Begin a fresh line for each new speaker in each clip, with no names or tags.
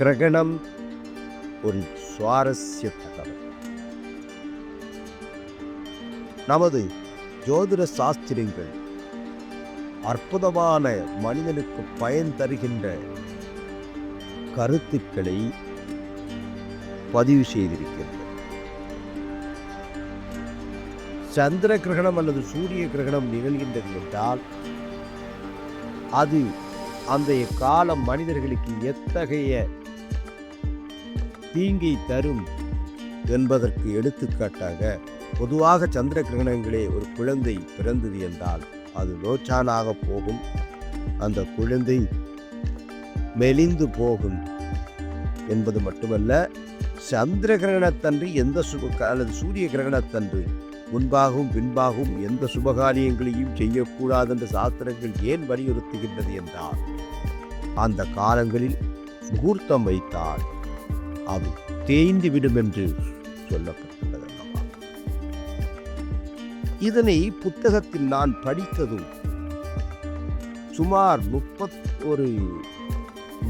கிரகணம் ஒரு சுவாரஸ்ய தகவல். நமது ஜோதிட சாஸ்திரங்கள் அற்புதமான மனிதனுக்கு பயன் தருகின்ற கருத்துக்களை பதிவு செய்திருக்கிறது சந்திர கிரகணம் அல்லது சூரிய கிரகணம் நிகழ்கின்றது என்றால் அது அந்த காலம் மனிதர்களுக்கு எத்தகைய தீங்கை தரும் என்பதற்கு எடுத்துக்காட்டாக பொதுவாக சந்திர கிரகணங்களே ஒரு குழந்தை பிறந்தது என்றால் அது லோச்சானாக போகும். அந்த குழந்தை மெலிந்து போகும் என்பது மட்டுமல்ல சந்திர கிரகணத்தன்று எந்த சுப அல்லது சூரிய கிரகணத்தன்று முன்பாகவும் பின்பாகவும் எந்த சுபகாரியங்களையும் செய்யக்கூடாது என்று சாஸ்திரங்கள் ஏன் வலியுறுத்துகின்றது என்றால் அந்த காலங்களில் முகூர்த்தம் வைத்தால் அது தேய்ந்துவிடும் என்று சொல்லப்பட்டுள்ளது இதனை புத்தகத்தில் நான் படித்ததும் சுமார் முப்பத்தொரு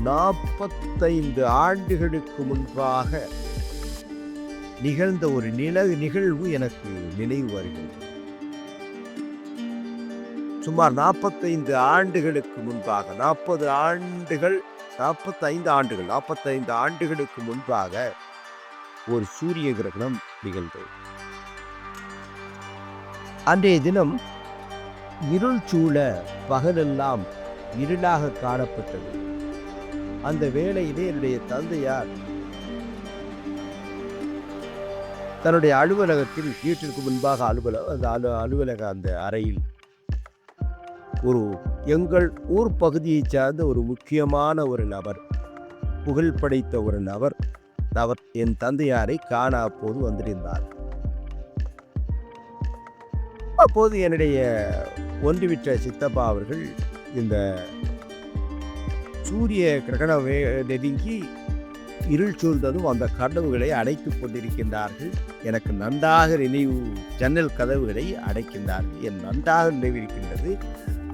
நாற்பத்தைந்து ஆண்டுகளுக்கு முன்பாக நிகழ்ந்த ஒரு நில நிகழ்வு எனக்கு நினைவு வருகிறது. சுமார் நாற்பத்தைந்து ஆண்டுகளுக்கு முன்பாக நாற்பது ஆண்டுகள் நாற்பத்தைந்து ஆண்டுகள் நாற்பத்தைந்து ஆண்டுகளுக்கு முன்பாக ஒரு சூரிய கிரகணம் நிகழ்ந்தது. அன்றைய தினம் இருள் சூழ பகலெல்லாம் இருளாக காணப்பட்டது. அந்த வேளையிலே என்னுடைய தந்தையார் தன்னுடைய அலுவலகத்தில் வீட்டிற்கு முன்பாக அலுவலக அந்த அலு அலுவலக அந்த அறையில் ஒரு எங்கள் ஊர் பகுதியைச் சார்ந்த ஒரு முக்கியமான ஒரு நபர் புகழ் படைத்த ஒரு நபர் அவர் என் தந்தையாரை காண அப்போது வந்திருந்தார். அப்போது என்னுடைய ஒன்றுவிட்ட சித்தப்பா அவர்கள் இந்த சூரிய கிரகண வே நெருங்கி இருள் சூழ்ந்ததும் அந்த கதவுகளை அடைத்துக் கொண்டிருக்கின்றார்கள். எனக்கு நன்றாக நினைவு ஜன்னல் கதவுகளை அடைக்கின்றார்கள். என் நன்றாக நினைவிருக்கின்றது.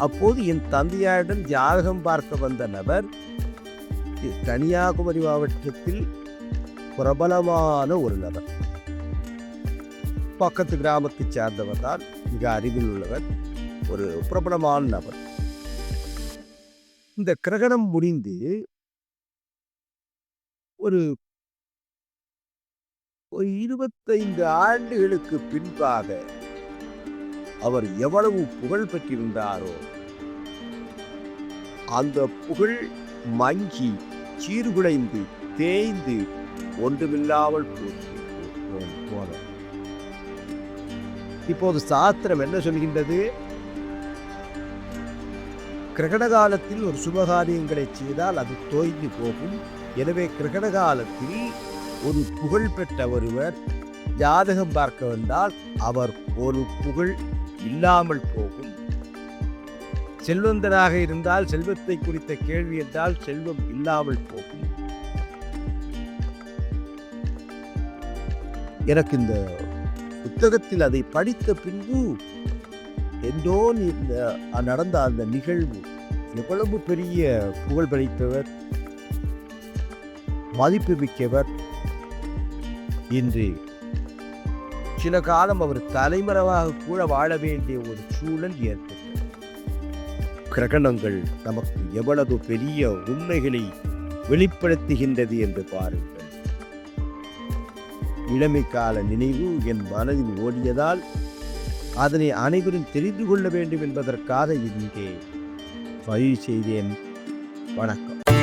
அப்போது என் தந்தையாரிடம் ஜாதகம் பார்க்க வந்த நபர் கன்னியாகுமரி மாவட்டத்தில் பிரபலமான ஒரு நபர். பக்கத்து கிராமத்தை சார்ந்தவர் தான் மிக அருகில் உள்ளவர் ஒரு பிரபலமான நபர். இந்த கிரகணம் முடிந்து ஒரு ஒரு இருபத்தைந்து ஆண்டுகளுக்கு பின்பாக அவர் எவ்வளவு புகழ் பெற்றிருந்தாரோ. அந்த புகழ் மங்கி சீர்குலைந்து தேய்ந்து ஒன்றுமில்லாமல் போச்சு. இப்போது சாஸ்திரம் என்ன சொல்கின்றது? கிரகண காலத்தில் ஒரு சுபகாரியங்களை செய்தால் அது தோய்ந்து போகும். எனவே கிரகண காலத்தில் ஒரு புகழ் பெற்ற ஒருவர் ஜாதகம் பார்க்க வந்தால் அவர் ஒரு புகழ் இல்லாமல் போகும். செல்வந்தராக இருந்தால் செல்வத்தை குறித்த கேள்வி என்றால் செல்வம் இல்லாமல் போகும். எனக்கு இந்த புத்தகத்தில் அதை படித்த பின்பு என்றோ இந்த நடந்த அந்த நிகழ்வு எவ்வளவு பெரிய புகழ் படைத்தவர் மதிப்பு மிக்கவர் இன்று சில காலம் அவர் தலைமறைவாக கூட வாழ வேண்டிய ஒரு சூழல் ஏற்பட்டது. கிரகணங்கள் நமக்கு எவ்வளவு பெரிய உண்மைகளை வெளிப்படுத்துகின்றது என்று பாருங்கள். இளமை கால நினைவு என் மனதில் ஓடியதால் அதனை அனைவரும் தெரிந்து கொள்ள வேண்டும் என்பதற்காக இங்கே பதிவு செய்தேன். வணக்கம்.